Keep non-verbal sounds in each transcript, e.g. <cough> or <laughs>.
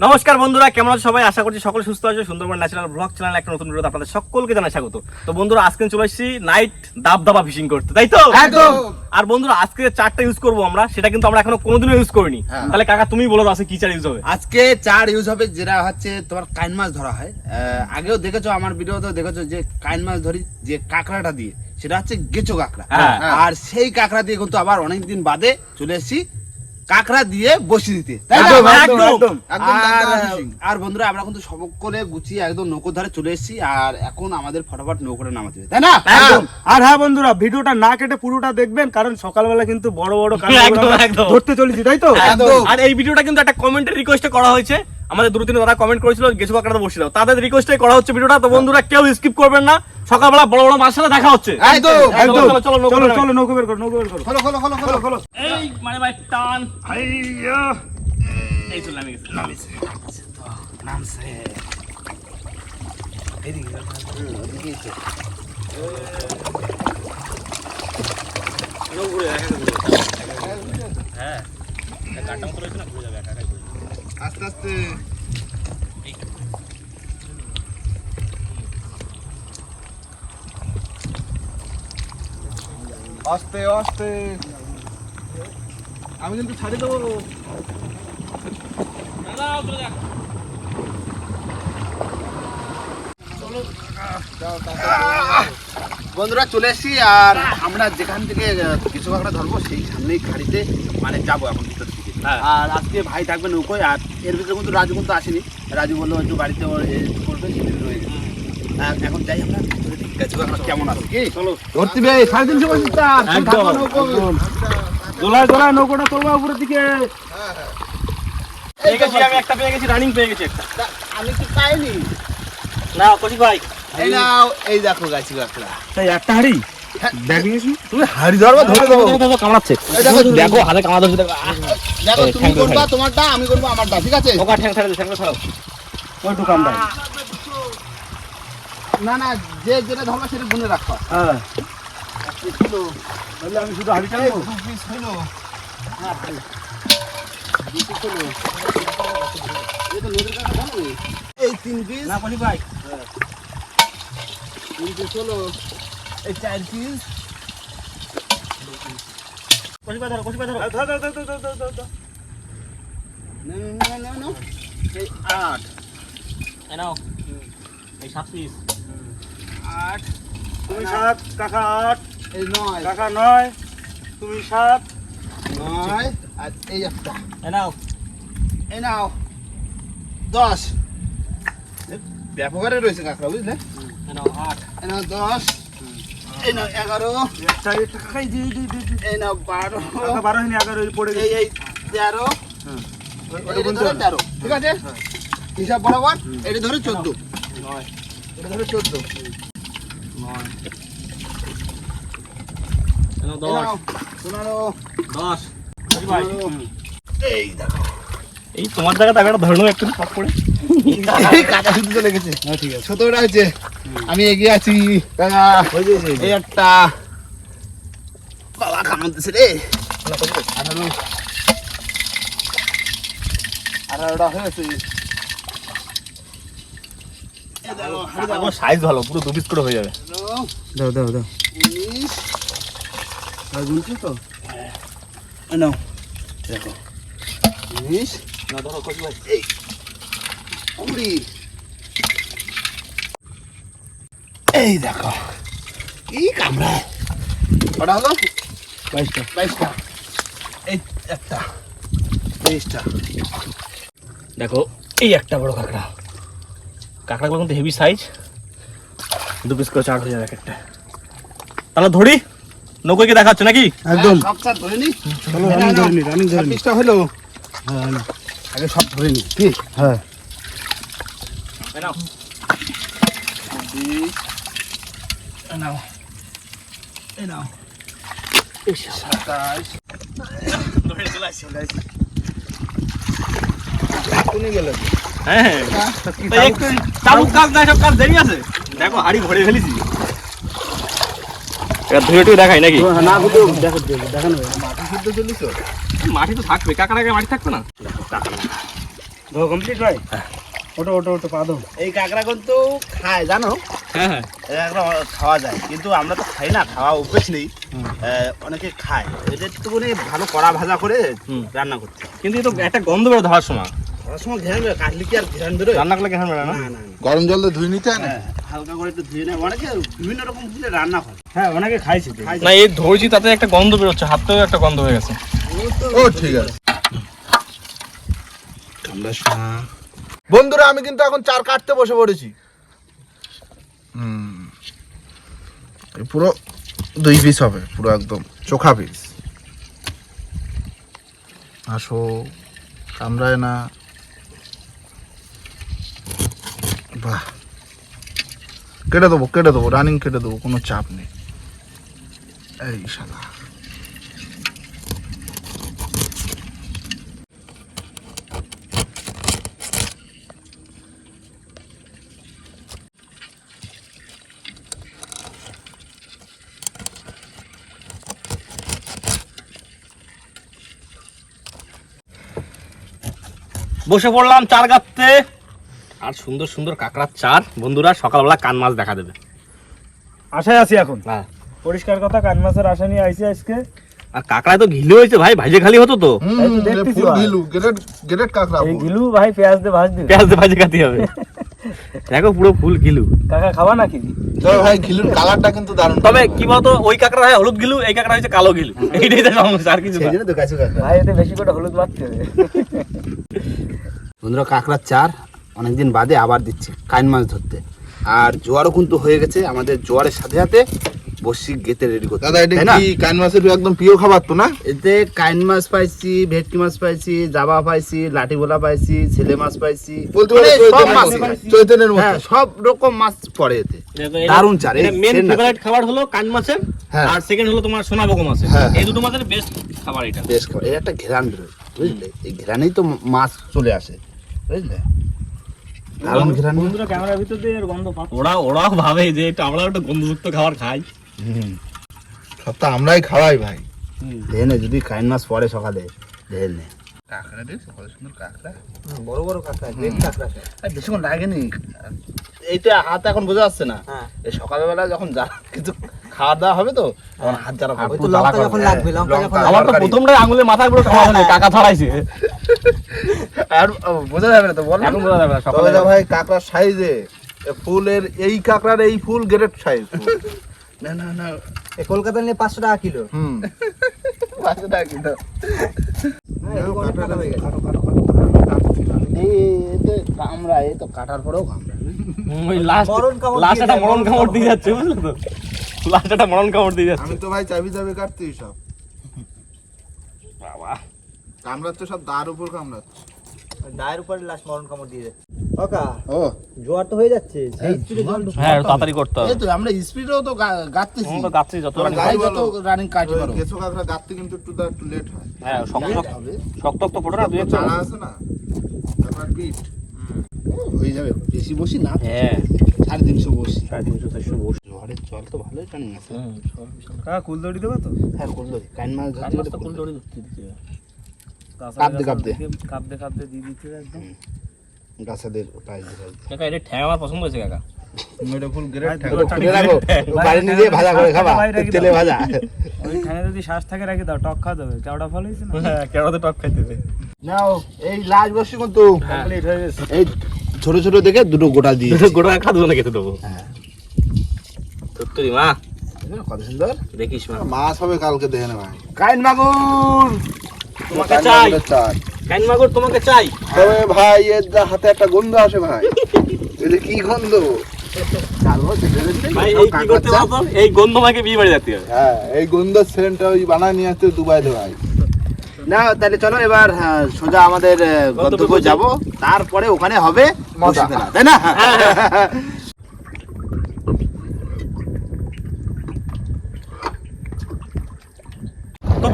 নমস্কার বন্ধুরা কেমন আছো সবাই? আশা করছি সকলে সুস্থ আছে। সুন্দরবন ন্যাচারাল ব্লগ চ্যানেল একটা নতুন ভিডিওতে আপনাদের সকলকে জানাই স্বাগত। তো বন্ধুরা আজকে চলে এসেছি নাইট দাব দাবা ফিশিং করতে তাই তো? আর বন্ধুরা আজকে যে চারটা ইউজ করব আমরা সেটা কিন্তু আমরা এখনও কোনোদিনও ইউজ করিনি। হ্যাঁ। তাহলে কাকা তুমি বলো আজকে কি চার ইউজ হবে? আজকে চার ইউজ হবে যেটা হচ্ছে তোমার কাইন মাছ ধরা হয়। আহ, আগেও দেখেছ আমার ভিডিওতেও দেখেছ যে কাইন মাছ ধরি যে কাঁকড়াটা দিয়ে সেটা হচ্ছে গেচো কাঁকড়া। হ্যাঁ। আর সেই কাঁকড়া দিয়ে কিন্তু আবার অনেকদিন বাদে চলে এসেছি কাঁকড়া দিয়ে বসি দিতে। আর, বন্ধুরা আমরা কিন্তু সকলে গুছিয়ে একদম নৌকো ধারে চলে এসেছি আর এখন আমাদের ফটাফট নৌকোটা নামাতে তাই না? একদম। আর হ্যাঁ বন্ধুরা ভিডিওটা না কেটে পুরোটা দেখবেন কারণ সকালবেলা কিন্তু বড় বড়। <laughs> ধরতে চলেছি তাই তো? আর এই ভিডিওটা কিন্তু একটা কমেন্টের রিকোয়েস্ট করা হয়েছে। আমাদের দু তিন দাদা কমেন্ট করেছিল গেছু কাকড়াতে বসে দাও তাদের রিকোয়েস্টে করা হচ্ছে ভিডিওটা তো বন্ধুরা কেউ স্কিপ করবেন না। সকালবেলা বড় বড় মাছ সাথে দেখা হচ্ছে। একদম। একদম। চলো, চলো, চলো চলো নৌকো বের করো নৌকো বের করো। খোলো খোলো খোলো খোলো খোলো। এই মানে ভাই টান। এই তো নামে গেছে। নামিছে নামছে। এদিকে ওদিকে হ্যাঁ। গাটা মতো রয়েছে না ঘুরে যাবে একা একাই। আস্তে আস্তে আস্তে আস্তে আমি কিন্তু ছাড়ি দেবো। বন্ধুরা, চলে এসেছি আর আমরা যেখান থেকে কিছু কাঁকড়া ধরবো, সেই সামনেই খাড়িতে মানে যাব এখন ভিতর। আর আজকে ভাই থাকবে নৌকোয় আর এর ভিতরে কিন্তু রাজু কিন্তু আসেনি। রাজু বলল একটু বাড়িতে করবে সেদিন রয়ে গেছে। এখন যাই আমরা। ভিতরে দেখি কিছু কাঁকড়া কেমন আছে? কি? চলো। ধরতে বে সাড়ে তিনশো পঁচিশ একদম, দোলায় দোলায় নৌকোটা তোলবা উপরের দিকে। পেয়ে গেছি আমি একটা পেয়ে গেছি রানিং পেয়ে গেছি একটা। আমি কি পাইনি? না কচি ভাই। এই নাও এই দেখো গাছি কাঁকড়া তাই একটা হাড়ি? হ্যাঁ। তুমি হাড়ি ধরবা ধরে দেবো। কামড়াচ্ছে দেখো। হাতে কামড়া ধরছে দেখো। দেখো তুমি করবা তোমারটা আমি করব আমারটা ঠিক আছে? ওকা ঠ্যাং ছাড়ে ঠ্যাং ছাড়াও ওই দোকানদার না না যে যেটা ধরবা সেটা গুনে রাখবা হ্যাঁ। আমি শুধু হাড়ি টানবো দু পিস হ্যাঁ দু পিস হলো এই তো নদীর কাছে ভালো এই তিন পিস না কচি ভাই। তিন পিস হলো। এই চার পিস কচি ধরো কচি ভাই ধরো ধর, ধর, ধর, ধর, ধর, ধর, ধর, ধর। না না না না এই আট। এই সাত পিস আট। তুমি সাত কাকা আট। এই নয়। কাকা নয় তুমি সাত। নয় আর এই একটা। এই নাও। এই নাও। দশ। ব্যাপক আরে রয়েছে কাঁকড়া বুঝলে? এই আট। এই দশ। এই এগারো। এই বারো। বারো পড়ে এই এই তেরো। তেরো। ঠিক আছে? হিসাব বরাবর এটা ধরে চোদ্দ। এটা ধরে চোদ্দ। এই দেখো। এই তোমার জায়গাতে আমি একটা পক শুধু চলে গেছে। হ্যাঁ ঠিক আছে। ছোটটা হয়েছে আমি এগিয়ে আছি। এই একটা বাবা কামড়তেছে রে। আঠারো আঠারোটা হয়েছে। সাইজ ভালো পুরো দু পিস করে হয়ে যাবে। দাও দাও দাও। আর গুনছি তো? এই নাও। দেখো। উনিশ না ধরো কচি এই। কুড়ি এই দেখো কি কামড়া? কটা হলো? বাইশটা। বাইশটা। এই একটা তেইশটা। দেখো এই একটা বড় কাঁকড়া। কাঁকড়াগুলো কিন্তু হেভি সাইজ দু পিস করে চার হয়ে যাবে এক একটা। তাহলে ধরি? নৌকো কি দেখাচ্ছে নাকি? একদম। সব চার ধরে নি। চলো রানিং ধরে নি রানিং ধরে নি। হলো? হ্যাঁ হ্যাঁ, আগে সব ধরে নি কি? হ্যাঁ। নাও নাও নাও সাতাশ হ্যাঁ দেখো হাড়ি ভরে ফেলেছি এবার ধুয়ে টুয়ে দেখাই নাকি না কিন্তু দেখো দেখানো মাটি শুদ্ধ চলিস মাটি তো থাকবে কাকার আগে মাটি থাকবে না কমপ্লিট ভাই ওটো ওটো ওটো পা দাও। এই কাঁকড়া কিন্তু খায় জানো? হ্যাঁ হ্যাঁ। এই কাঁকড়া খাওয়া যায় কিন্তু আমরা তো খাই না খাওয়া অভ্যেস নেই। আহ, অনেকে খায়। এটা একটুখানি ভালো কড়া ভাজা করে হুম। রান্না করতে কিন্তু এ তো একটা গন্ধ বেরো ধরার সময়। খাওয়ার সময় ঘেরান বেরোয়, কাটলে কি আর ঘেরান বেরোয়? রান্না করলে কেন বেরো না। গরম জল দিয়ে ধুয়ে নিতে হয় না? হ্যাঁ, হালকা করে একটু ধুয়ে নেয়। অনেকে বিভিন্ন রকম ফুলে রান্না করে। হ্যাঁ অনেকে খাইছি তো। না এই ধরছি তাতে একটা গন্ধ বেরোচ্ছে হাতেও একটা গন্ধ হয়ে গেছে। ও ঠিক আছে। বন্ধুরা, আমি কিন্তু এখন চার কাটতে বসে পড়েছি। পুরো দুই পিস হবে, পুরো একদম চোখা পিস আসো, কামড়ায় না। বাহ। কেটে দেবো কেটে দেবো রানিং কেটে দেবো, কোনো চাপ নেই। এই শালা। বসে পড়লাম চার গাছতে আর সুন্দর সুন্দর কাঁকড়ার চার। বন্ধুরা সকালবেলা কান মাছ দেখা দেবে। আশায় আছি এখন। হ্যাঁ। পরিষ্কার কথা কান মাছের আশা নিয়ে আইছি আজকে। আর কাঁকড়ায় তো ঘিলে হয়েছে ভাই ভাইজে খালি হতো তো। ফুল ভাই। গিলু গ্রেট গ্রেট কাঁকড়া এই ভাই পেঁয়াজ দিয়ে ভাজ দিবে পেঁয়াজ দিয়ে ভাজে খাতে হবে। <laughs> দেখো পুরো ফুল গিলু কাকা খাওয়া নাকি? তবে ভাই ঘিলুর কালারটা কিন্তু দারুণ। তবে কি বলতো ওই কাঁকড়া হয় হলুদ গিলু এই কাঁকড়া হচ্ছে কালো গিলু এইটাই তো সমস্যা আর কিছু না। ভাই এতে বেশি করে হলুদ মারতে হবে। <laughs> বন্ধুরা কাঁকড়ার চার অনেকদিন বাদে আবার দিচ্ছে কাইন মাছ ধরতে। আর জোয়ারও কিন্তু হয়ে গেছে আমাদের জোয়ারের সাথে সাথে বসি গেতে রেডি করতে। দাদা এটা কি কান মাছের একদম প্রিয় খাবার তো না? এতে কাইন মাছ পাইছি ভেটকি মাছ পাইছি জাবা পাইছি লাঠি ভোলা পাইছি ছেলে মাছ পাইছি। বলতে মানে পারো সব মাছ। চৈতন্যের মতো। হ্যাঁ সব রকম মাছ পড়ে এতে। দারুণ চার, মেন ফেভারিট খাবার হলো কান মাছের হ্যাঁ। আর সেকেন্ড হলো তোমার সোনা বগো মাছের। হ্যাঁ। এই দুটো মাছের বেস্ট খাবার এটা। বেশ খাবার। এর একটা ঘেরান বুঝলে? এই ঘেরানেই তো মাছ চলে আসে। বুঝলে? ওরা ওরাও ভাবে যে এটা আমরা একটা গন্ধযুক্ত খাবার খাই। সব তো আমরাই খাওয়াই ভাই। দেখে নে যদি কাইন মাছ পড়ে সকালে ঢেল নে। কাঁকড়া রে সকাল সুন্দর কাঁকড়া। বড় বড় কাঁকড়া গ্রেট কাঁকড়া আর বেশিক্ষণ লাগেনি। এইটা হাত এখন বোঝা যাচ্ছে না। হ্যাঁ। এই সকালবেলা যখন যা কিছু খাওয়া দাওয়া হবে তো তখন হাত যারা ওই তো লঙ্কা যখন লাগবে, আমার তো প্রথমটাই আঙুলে মাথায় পুরো খাওয়া হলো কাকা ছড়াইছে। আর বোঝা যাবে না তো বল এখন বোঝা যাবে না সকালে ভাই কাঁকড়ার সাইজে ফুলের এই কাঁকড়ার এই ফুল গ্রেট সাইজ না না না। কলকাতা নিয়ে পাঁচশো টাকা কিলো। হুম। পাঁচশো টাকা কিলো কামড়া এই তো কাটার পরেও কামড়া ওই লাস্ট মরণ কামড় দিয়ে মরণ কামড় যাচ্ছে বুঝলে তো মরণ কামড় দিয়ে যাচ্ছে আমি তো ভাই চাবি চাবি কাটতে সব বাবা কামড়াচ্ছে সব দার উপর কামড়াচ্ছে দায়ের উপরে লাশ মরণ কামড় দিয়ে যাচ্ছে। ওকা ও। জোয়ার তো হয়ে যাচ্ছে সেই স্পিডে জল হ্যাঁ তাড়াতাড়ি করতে হবে। এই তো আমরা স্পিডেও তো গা- আমরা গাচ্ছি যত তোমরা যত রানিং কাটি পারো কেঁচো কাঁকড়া গাঁততে কিন্তু একটু দা- একটু লেট হয়। হ্যাঁ শক্ত শক্ত হবে। শক্ত শক্ত না দুই একটা। আছে না? কাঁকড়ার পিঠ হয়ে যাবে। বেশি বসি না হ্যাঁ। সাড়ে তিনশো বসি। সাড়ে তিনশো চারশো বসে। ঝড়ের জল তো ভালোই টানিং আছে কাকা কুল দড়ি দেবে তো? হ্যাঁ করল কাইন মাছ ধরতে গেলে ফুল ফুল দড়ি ধরতে দিতে হবে। কাঁপতে কাঁপতে। কাঁপতে কাঁপতে দিয়ে দিতে একদম। গাছাদের প্রাইস কাকা এটা ঠ্যাং আমার পছন্দ হয়েছে কাকা। এটা ফুল গ্রেট ভাই, থাকে পুরো তুলে রাখো। বাড়ি নিয়ে যেয়ে ভাজা করে খাবা ভাই, রেখে দাও। তেলে ভাজা। ওই ঠানে যদি শ্বাস থাকে রাখি দাও। টক খাওয়া যাবে। কেওড়া ফল হয়েছে না? হ্যাঁ কেরাতে টক খাইতে দে নাও এই লাজ বসি কিন্তু কমপ্লিট হয়ে গেছে। এই ছোট ছোট দেখে দুটো গোটা দিয়ে দুটো গোটা খা খেতে দেবো। হ্যাঁ। মা। কত সুন্দর। দেখিস মা। মাছ হবে কালকে দেখে না ভাই। কাইন মাগুর! তোমাকে চাই। তোমাকে চাই। তবে ভাই এর যা হাতে একটা গন্ধ আসে ভাই। এটা কি গন্ধ। ভাই এই কি করতে বলতো এই গন্ধ মাকে বিয়ে বাড়ি যেতে হবে। হ্যাঁ এই গন্ধ সেন্টটা ওই বানায় নিয়ে আসতে দুবাই ভাই। না তাহলে চলো এবার হ্যাঁ, সোজা আমাদের গন্তব্য যাব। তারপরে ওখানে হবে মজা। তাই না? <laughs>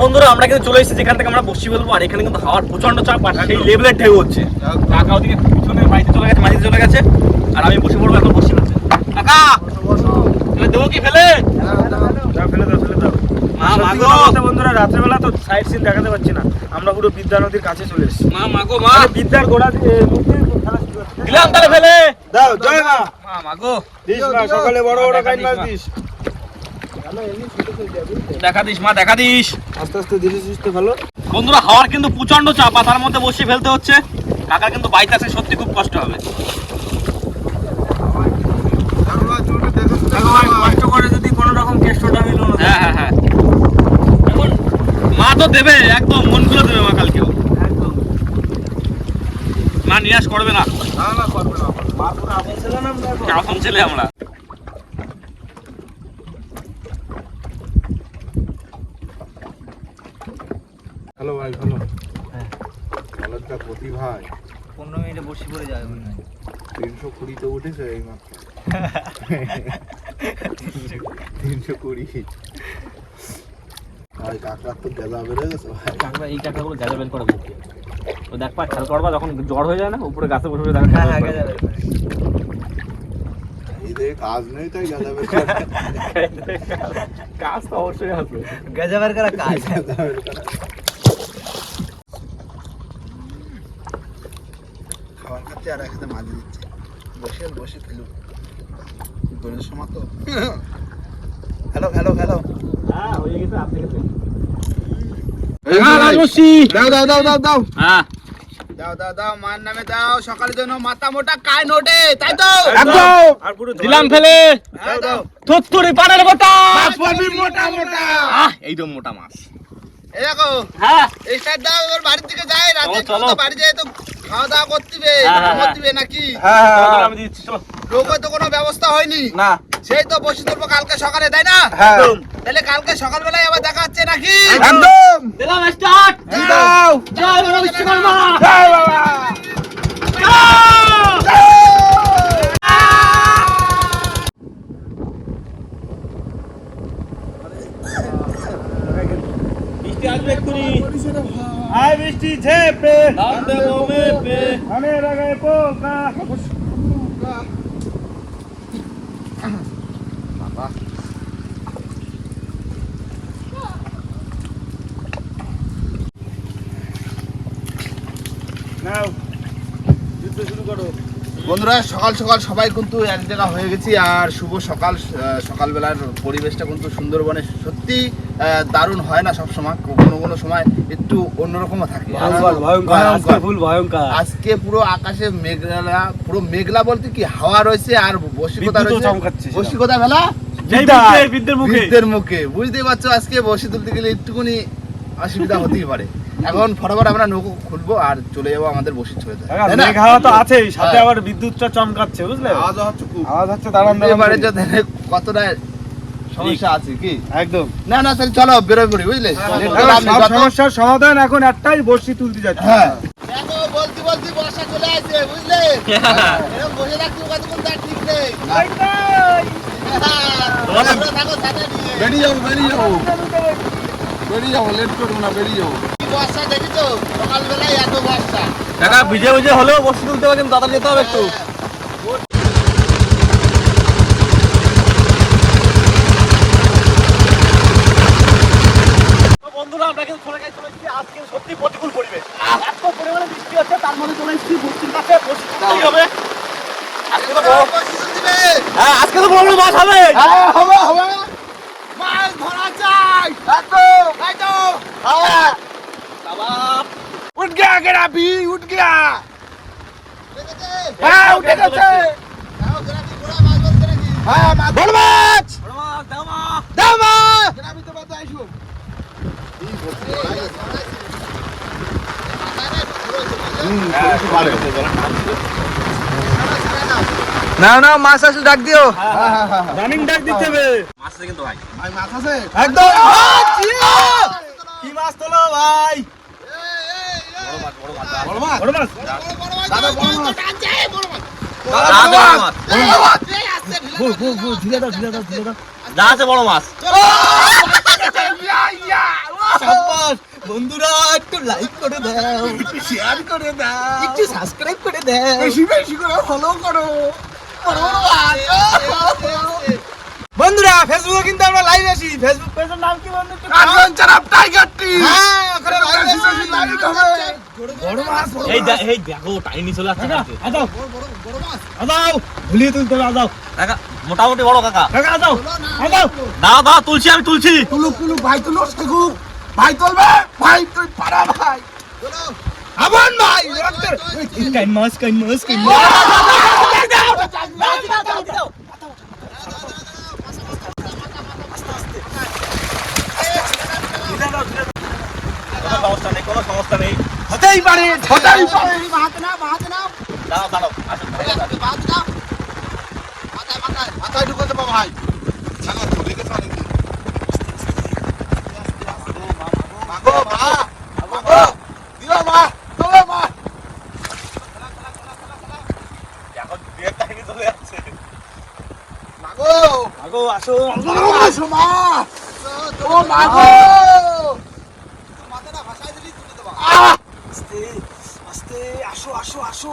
বন্ধুরা আমরা কিন্তু চলে এসেছি যেখান থেকে আমরা বসছি বলব আর এখানে কিন্তু হাওয়ার প্রচণ্ড চাপ আর সেই লেভেলের ঢেউ হচ্ছে। কাকা ওদিকে পিছনে বাড়িতে চলে গেছে মাঝিতে চলে গেছে আর আমি বসে পড়ব এখন বসে পড়ছে কাকা! দেবো কি ফেলে? ফেলে দাও ফেলে দাও বন্ধুরা রাত্রেবেলা তো সাইড সিন দেখাতে পারছি না। আমরা পুরো বিদ্যা নদীর কাছে চলে এসেছি। মা মাগো মা! মানে বিদ্যার গোড়া হচ্ছে। দিলাম তাহলে ফেলে! দাও জয় মা। মা মাগো দিস মা সকালে বড় বড় কাইন মাছ দিস। দেখা দিস মা দেখা দিস। আস্তে আস্তে ধীরে সুস্থে ভালো। বন্ধুরা হাওয়ার কিন্তু প্রচণ্ড চাপ আর তার মধ্যে বসে ফেলতে হচ্ছে। কাকার কিন্তু বাইতে আসে সত্যি খুব কষ্ট হবে। কষ্ট করে যদি কোনো রকম কেষ্টটা হ্যাঁ হ্যাঁ হ্যাঁ। এখন মা তো দেবে একদম মন খুলে দেবে মা কালকেও। মা নিরাশ করবে না। মা পুরো আপন ছিল না আমরা এখন। ছেলে আমরা হ্যালো ভাই ভালো ভালোটা প্রতি ভাই পনেরো মিনিটে বসে পড়ে যাবে মনে হয়। তিনশো কুড়িতে উঠেছে এই মাত্র। তিনশো কুড়ি। ভাই কাকড়ার তো গেলা বেড়ে গেছে ভাই। কাঁকড়া এই কাঁকড়াগুলো গাজা বের করে মুখে তো দেখ পা খেয়াল করবা যখন জ্বর হয়ে যায় না উপরে গাছে বসে বসে দেখা কাজ নেই তাই গেলা বের করে। <laughs> কাজ তো অবশ্যই আছে। গেছে বের করা কাজ। খাচ্ছে আর একসাথে মাঝে দিচ্ছে। বসে বসে ফেলু দোলের সময় তো। হ্যালো হ্যালো হ্যালো হ্যাঁ হয়ে দাও দাও দাও দাও দাও। হ্যাঁ। দাও দাও দাও মার নামে দাও। সকালের জন্য মাথা মোটা কায় নোটে? তাই তো? একদম। দিলাম ফেলে। দাও। থুত্তুরি পানের গোটা। মোটা মোটা। আহ এইরকম মোটা মাছ। এই দেখো হ্যাঁ। এই সাইড দাও ওর বাড়ির দিকে যাই রাতে চলো। বাড়ি যাই তো। খাওয়া দাওয়া করতিবে হ্যাঁ, হ্যাঁ, নাকি? হ্যাঁ আমি দিচ্ছি চলো। লোকের তো কোনো ব্যবস্থা হয়নি। না। সেই তো বসে তুলবো কালকে সকালে তাই না? হ্যাঁ। তাহলে কালকে সকালবেলায় আবার দেখা হচ্ছে নাকি? একদম। দিলাম। স্টার্ট জয় বাবা বিশ্বকর্মা। জয় বাবা বৃষ্টি আসবে এক্ষুনি আয় বৃষ্টি ঝেপে ধান দেবো মেপে ধানের আগায় পোকা নাও যুদ্ধ শুরু করো বন্ধুরা সকাল সকাল সবাই কিন্তু এক জায়গা হয়ে গেছি আর শুভ সকাল সকালবেলার পরিবেশটা কিন্তু সুন্দরবনে সত্যি দারুণ হয় না সব সময় কোনো কোনো সময় একটু অন্যরকমও থাকে। আজকে পুরো আকাশে মেঘলা পুরো মেঘলা বলতে কি হাওয়া রয়েছে আর বসিকতা রয়েছে। বসিকতা মেলা বিদ্যের মুখে। বৃদ্ধের মুখে। বুঝতেই পারছ আজকে বসে তুলতে গেলে একটুখানি অসুবিধা হতেই পারে। এখন ফটাফট আমরা নৌকো খুলবো আর চলে যাব আমাদের বসে চলে যাব না? তো আছেই সাথে হ্যাঁ। আবার বিদ্যুৎটা চমকাচ্ছে বুঝলে? আওয়াজ হচ্ছে খুব। আওয়াজ হচ্ছে দাঁড়ান পারে যে কতটা সমস্যা আছে কি? একদম। না না তাহলে চলো বেরোয় পড়ি বুঝলে? যত- সমস্যার সমাধান এখন একটাই বর্ষি তুলতে যাচ্ছে। হ্যাঁ। দেখো বলতে বলতে বর্ষা চলে আসছে বুঝলে? এরকম বসে থাকতে কতক্ষণ তার ঠিক নেই। বেরিয়ে যাব বেরিয়ে যাব বেরিয়ে যাব লেট করব না বেরিয়ে যাব বর্ষা দেখেছ সকালবেলায় এত বর্ষা। কাকা ভিজে ভিজে হলেও বসে তুলতে কিন্তু তাড়াতাড়ি যেতে হবে একটু। বন্ধুরা আমরা কিন্তু চলে চলে এসেছি। আজকে সত্যি প্রতিকূল পরিবেশ। এত পরিমাণে বৃষ্টি হচ্ছে তার মধ্যে চলে এসেছি বৃষ্টির কাছে। বসে হবে। আজকে তো বড়- দিবে। হ্যাঁ তো মাছ হবে। হ্যাঁ হবে হবে মাছ ধরা চাই এত এই তো হ্যাঁ কাবাব গেরাপি উঠ গয়া। হ্যাঁ উঠে গেছে হ্যাঁ বড় মাছ দাও দাও মা। গ্রামে তো না না মাছ আসলে ডাক দিও। রানিং ডাক দিতে হবে। মাছ আছে কিন্তু ভাই ভাই। মাছ আছে? একদম। কি মাছ তোলো ভাই? বন্ধুরা একটু লাইক করে দাও একটু শেয়ার করে দাও একটু সাবস্ক্রাইব করে দাও। বেশি বেশি করে ফলো করো। বড় বড় মাছ বন্ধুরা ফেসবুকে কিন্তু আমরা লাইভ আছি ফেসবুক পেজের নাম কি একটু অ্যাডভেঞ্চার অফ টাইগার টি হ্যাঁ ওখানে live বেশি বেশি হবে বড় মাছ এই এই দেখো টাইনি চলে আসছে কাকা কালকে। আদাও আদাও ভুলিয়ে তুলতে আদাও কাকা মোটামুটি বড় কাকা কাকা আদাও আদাও দাও দাও তুলছি আমি তুলছি তুলু তুলু ভাই তুলু শেখু ভাই তুলবে ভাই তুই পারা ভাই আবার ভাই কাইন মাছ কাইন মাছ কাইন মাছ কোনো সমস্যা নেই। হতেই পারে হতেই পারে। দাঁড়াও দাঁড়াও আসুন মাথায় ঢুকাতে পাবো ভাই। ছাগল তো রেখে চলে মাগো মা মাগো দিও মা তোলো মা। এখন বিয়ের টাইনি চলে যাচ্ছে। মাগো আগো আসো মাগো আসো মা। ও মাগো আহ! আস্তে আস্তে আসো আসো আসো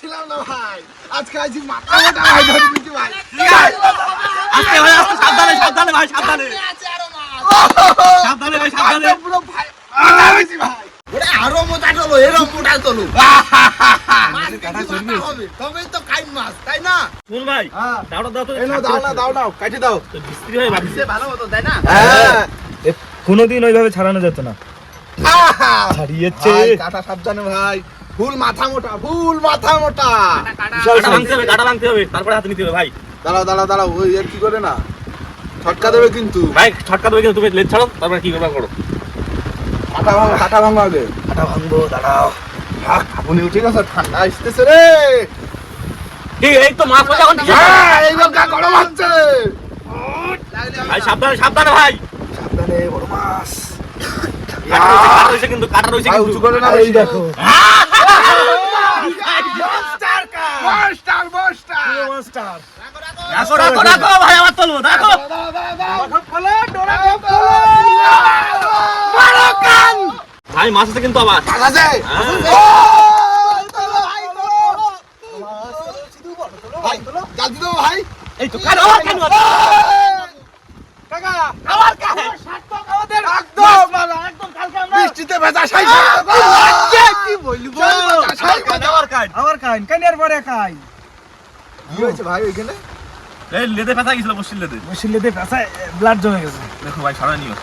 ছিলাম না ভাই আজকে আছি মাথা ভাই ভাই সাবধানে সাবধানে ভাই সাবধানে। সাবধানে ভাই সাবধানে। পুরো ভাই ভাই। ওরে আরও মোটা চলো এরকম মোটা চলো মাছ কিন্তু মোটা হবে তবেই তো কাইন মাছ তাই না? শুন ভাই হ্যাঁ। দাও দাও তো দাও না দাও নাও কাটি দাও। বিস্ত্রি হয়ে ভাবছি ভালো মতো তাই না? হ্যাঁ। কোনোদিন ওইভাবে ছাড়ানো যেত না। ছাড়িয়েছে। ভাই কাটা সাবধানে ভাই। ফুল মাথা মোটা ফুল মাথা মোটা। কাটা ভাঙতে হবে কাটা ভাঙতে হবে তারপরে হাতে নিতে হবে ভাই। দাঁড়াও দাঁড়াও দাঁড়াও ওই এর কি করে না? ছটকা দেবে কিন্তু। ভাই ছটকা দেবে কিন্তু তুমি লেট ছাড়ো তারপরে কি করবা করো? কাটা ভাঙো কাটা ভাঙো আগে। কাটা ভাঙবো দাঁড়াও। থাক আপনি উঠে গেছে ঠান্ডা আসতেছে রে। ঠিক এই তো মাছ এখন। হ্যাঁ এই লোকটা গরম হচ্ছে। ভাই সাবধানে সাবধানে ভাই। সাবধানে বড় মাছ। কাটা রয়েছে কিন্তু কাটা রয়েছে কিন্তু। উঁচু করে না এই দেখো। মাস্টার মাস্টার মাস্টার রাখো রাখো রাখো ভাই আমার তুলবো দেখো ভাই মাছ আছে কিন্তু আবার। বৃষ্টিতে ভেজা সাই কি বলব? কাইন কাইনের পরে কাইন কি হয়েছে ভাই ওইখানে? এই লেদে ফেসা গেছিল বসির লেদে মশিলেতে পেঁচায় ব্লাড জমে গেছে দেখো ভাই সরাই নিও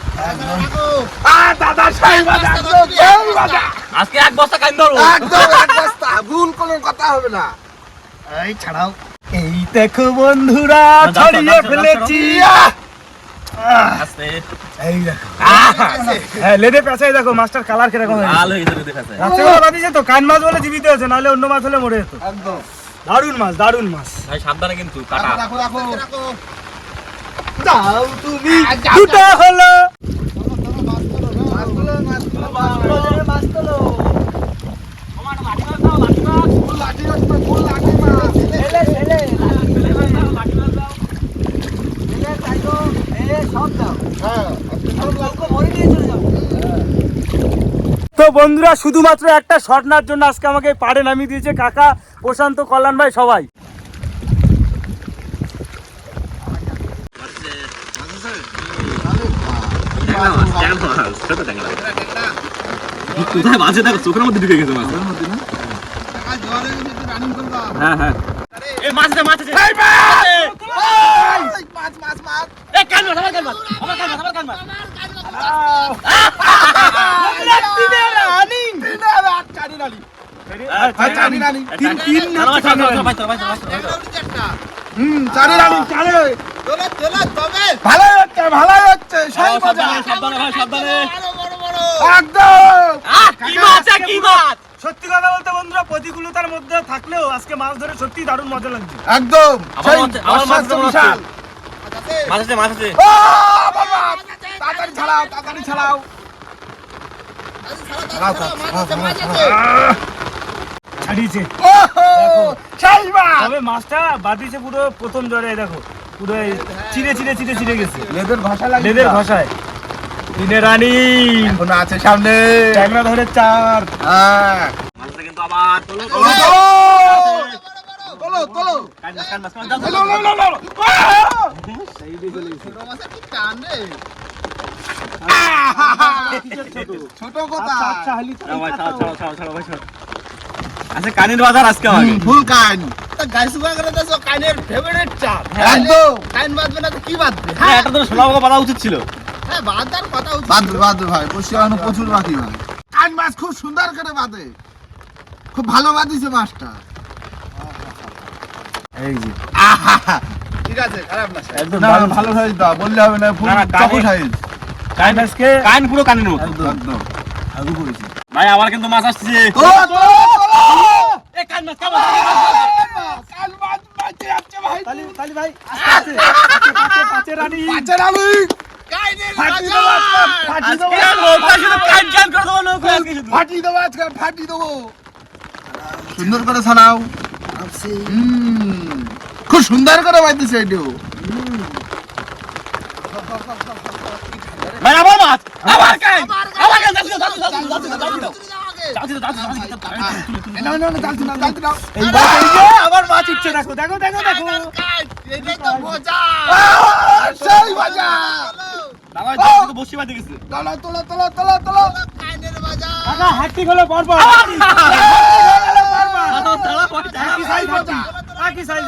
আ দাদা বাজা আজকে এক বস্তা কাইন ধরো একদম এক বস্তা ভুল কোনো কথা হবে না এই ছাড়াও এই দেখো বন্ধুরা ছড়িয়ে ফেলেছি এই দেখো হ্যাঁ লেদে পেঁচাই দেখো মাস্টার কালার কীরকম হয়েছে লাল হয়ে গেছে লেদে তো কান মাছ বলে জীবিত আছে নাহলে অন্য মাছ হলে মরে যেত একদম দারুণ মাছ দারুণ মাছ ভাই সাবধানে কিন্তু কাটা রাখো রাখো দাও তুমি দুটো হলো লাঠি মাছ হ্যাঁ আপনি সব তো বন্ধুরা শুধুমাত্র একটা শট নেওয়ার জন্য আজকে আমাকে পাড়ে নামিয়ে দিয়েছে কাকা প্রশান্ত কল্যাণ ভাই সবাই। কোথায় মাঝে দেখো চোখের মধ্যে ঢুকে গেছে মাছ। হ্যাঁ হ্যাঁ এই মাছ আছে মাছ আছে মাছ মাছ মাছ এই কান মাছ আমার কান মাছ আমার কান মাছ আমার কান মাছ চারি রানি তিন তিন ভাই চলো ভাই চলো ভাই চলো হুম চারি রানি চারি তোলা তোলা তবে হচ্ছে হচ্ছে সত্যি কথা বলতে বন্ধুরা প্রতিকূলতার মধ্যে থাকলেও আজকে মাছ ধরে সত্যি দারুণ মজা লাগছে। একদম। মাছ- আছে মাছ আছে ও বাবা তাড়াতাড়ি ছাড়াও তাড়াতাড়ি ছাড়াও ছাড়িয়েছে। তবে মাছটা বাদিছে পুরো প্রথম জ্বরে দেখো। পুরো চিড়ে চিড়ে চিড়ে চিড়ে গেছে। লেদের ঘষা লাগে লেদের ঘষায় দিনে রানী। এখনও আছে সামনে। ক্যামেরা ধরে চার। হ্যাঁ। মাছটা কিন্তু আবার তোলো তোলো। ছোট কথা। আচ্ছা ভাই, ছাড়ো, ছাড়ো, ছাড়ো, ছাড়ো, ভাই, ছাড়ো। আচ্ছা কানের বাজার আজকে আমাকে ফুল কান। গাইস বাগরে তো কানের ফেভারিট চাপ। একদম। কান বাঁধবে না তো কি বাঁধবে হ্যাঁ এটা তো সোনা বাবা বাঁধা উচিত ছিল। হ্যাঁ কথা উচিত বাঁধবে ভাই পশ্চিমবঙ্গে প্রচুর বাকি ভাই। কান মাছ খুব সুন্দর করে বাঁধে। খুব ভালো বাঁধিছে মাছটা। এই যে। ঠিক আছে খারাপ না একদম ভালো সাইজ দাও বললে হবে না ফুল না, না, চকু কানে- সাইজ। কান আজকে কান পুরো কানের মতো। একদম। আগু পড়েছে ভাই আমার কিন্তু মাছ আসছে। কান মাছ কান মাছ কান মাছ বাঁচে যাচ্ছে ভাই তালি তালি ভাই আস্তে আস্তে পাঁচে পাঁচে রানী। বাঁচে রানি। সুন্দর করে ছাড়াও খুব সুন্দর করে বাঁধতেছে এটিও। ভাই আমার মাছ কান আমার কান আবার মাছ উঠছে দেখো দেখো দেখো দেখো সেই বসি বাঁধে গেছে তোলো তোলো তোলো তোলো তোলো হ্যাট্রিক হলো পরপর একই সাইজ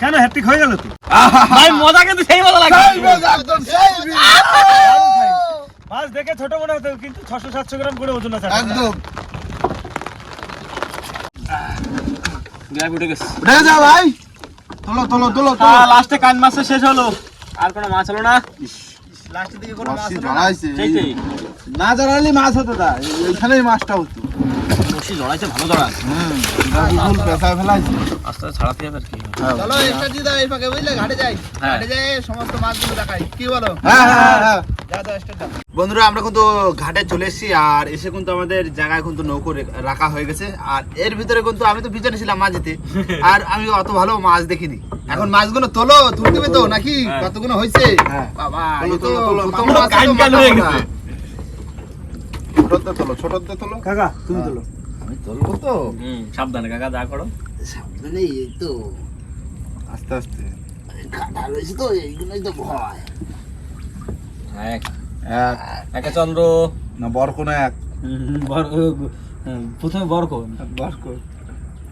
কেন হয়ে গেল তো মজা কিন্তু সেই মজা। লাগে সেই বাজা একদম সেই মাছ দেখে ছোট মনে হতো কিন্তু ছশো সাতশো গ্রাম করে ওজন আছে। একদম। উঠে গেছে। উঠে যা ভাই। তোলো তোলো তোলো তোলো। লাস্টে কান মাছটা শেষ হলো। আর কোনো মাছ হলো না? লাস্টের দিকে কোনো মাছ না? জড়ালে মাছ হতো না এইখানেই মাছটা হতো। বসি জড়াইছে ভালো জড়াইছে হুম পেশায় ফেলাইছে। আস্তে আস্তে ছাড়াতে হবে আর কি। চলো একটা দিয়ে এই ফাঁকে বুঝলে? ঘাটে যাই। হ্যাঁ। ঘাটে যাই সমস্ত মাছগুলো দেখাই। কি বলো? হ্যাঁ হ্যাঁ হ্যাঁ যা দাও স্টার্ট দাও বন্ধুরা আমরা কিন্তু ঘাটে চলে এসেছি আর এসে কিন্তু আমাদের জায়গায় কিন্তু নৌকো রাখা হয়ে গেছে। আর এর ভিতরে কিন্তু আমি তো পিছনে ছিলাম মাঝেতে <laughs> আর আমি অত ভালো মাছ দেখিনি। এখন মাছগুলো তোলো তুলতে তো নাকি? হ্যাঁ। কতগুলো হয়েছে? হ্যাঁ। বাবা তোলো, তোলো, তোলো, মাছ মাথা হয়ে। ছোটতে তোলো। ছোটতে তোলো। কাকা তুমি তোলো। আমি তুলবো তো। হুম সাবধানে কাকা যা করো। সাবধানে এই তো। আস্তে আস্তে। কাটা রয়েছে তো এইগুলোই তো ভয়। এক। এক। একা চন্দ্র। না বর কোনো এক। প্রথমে বর কোন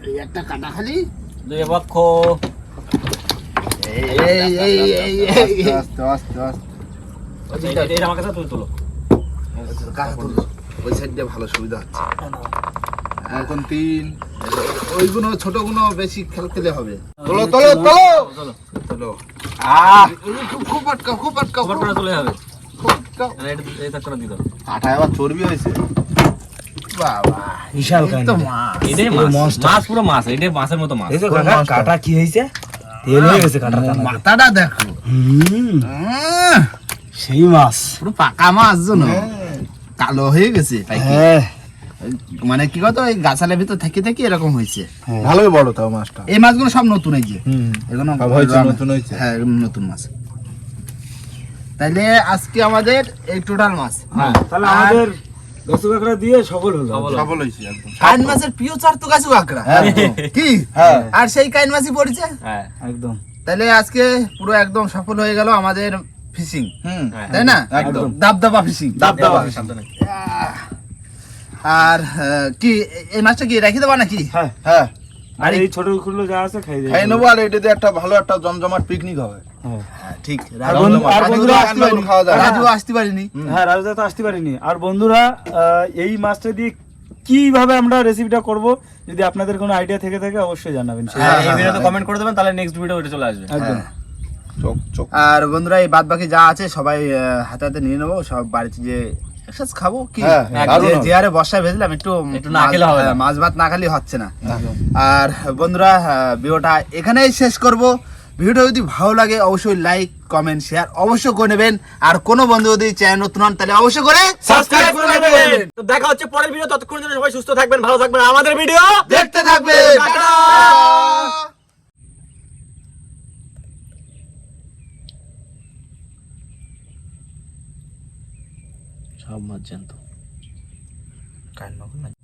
এই একটা কাটা খালি। দুই পক্ষ এই এই এই এই এই আস্তে আস্তে আস্তে এটা এটা আমার কাছে তুমি তোলো। ওই সাইড দিয়ে ভালো সুবিধা হচ্ছে। এখন তিন ওইগুলো ছোটগুলো বেশি হবে। তোলো তোলো তোলো! তোলো খুব খুব চলে যাবে। আবার চর্বি হয়েছে। বাবা বিশাল মাছ। এটাই মাছ। মাছ পুরো মাছ এটাই মাছের মতো মাছ? কাটা কি হয়েছে? তেল হয়ে গেছে কাটা মাথাটা দেখো। সেই মাছ। পুরো পাকা মাছ জানো? কালো হয়ে গেছে হ্যাঁ। মানে কি কথা ওই গাছালের ভিতর থেকে থেকে এরকম হয়েছে। ভালোই বড় তাও মাছটা। এই মাছগুলো সব নতুন এই যে। হুম এগুলো নতুন হয়েছে। হ্যাঁ নতুন মাছ। তাইলে আজকে আমাদের এই টোটাল মাছ। হ্যাঁ তাহলে আর আমাদের দশ কাকড়া দিয়ে সফল হলো। সফল হয়েছে একদম। কাইন মাছের প্রিয় চার তো গাছু কাঁকড়া কি? হ্যাঁ। আর সেই কাইন মাছই পড়েছে? হ্যাঁ। একদম। তাহলে আজকে পুরো একদম সফল হয়ে গেল আমাদের ফিশিং। হুম। হ্যাঁ। তাই না? একদম। দাবদাবা ফিশিং। দাবদাবা। সাবধানে। আর কি এই মাছটা কি রেখে দেবা নাকি? হ্যাঁ হ্যাঁ। আর এই ছোটগুলো যা আছে খাই খাই নেব আর এটাতে একটা ভালো একটা জমজমাট পিকনিক হবে। হ্যাঁ। হ্যাঁ, ঠিক আর রাজু বন্ধুরা আসতে পারিনি। রাজু হ্যাঁ। রাজদা তো আসতে পারিনি। আর বন্ধুরা এই মাছটা দিয়ে কীভাবে আমরা রেসিপিটা করব যদি আপনাদের কোনো আইডিয়া থেকে থাকে অবশ্যই জানাবেন। এই ভিডিওতে কমেন্ট করে দেবেন তাহলে নেক্সট ভিডিও ওটা চলে আসবে। একদম। চোখ চোখ। আর বন্ধুরা এই বাদ বাকি যা আছে সবাই হাতে হাতে নিয়ে নেব। সব বাড়িতে যে খাব কি? হ্যাঁ, যে- আরে বর্ষায় ভেজলাম একটু একটু না খেলে হবে মাছ ভাত না খালি হচ্ছে না। আর বন্ধুরা ভিডিওটা এখানেই শেষ করব। ভিডিও যদি ভালো লাগে অবশ্যই লাইক কমেন্ট শেয়ার অবশ্যই করে নেবেন। আর কোনো বন্ধু যদি চ্যানেল নতুন হন তাহলে অবশ্যই করে সাবস্ক্রাইব করে নেবেন। তো দেখা হচ্ছে পরের ভিডিও। ততক্ষণ জন্য সবাই সুস্থ থাকবেন ভালো থাকবেন। আমাদের ভিডিও দেখতে থাকবেন। সব মাছ জ্যান্ত কান্না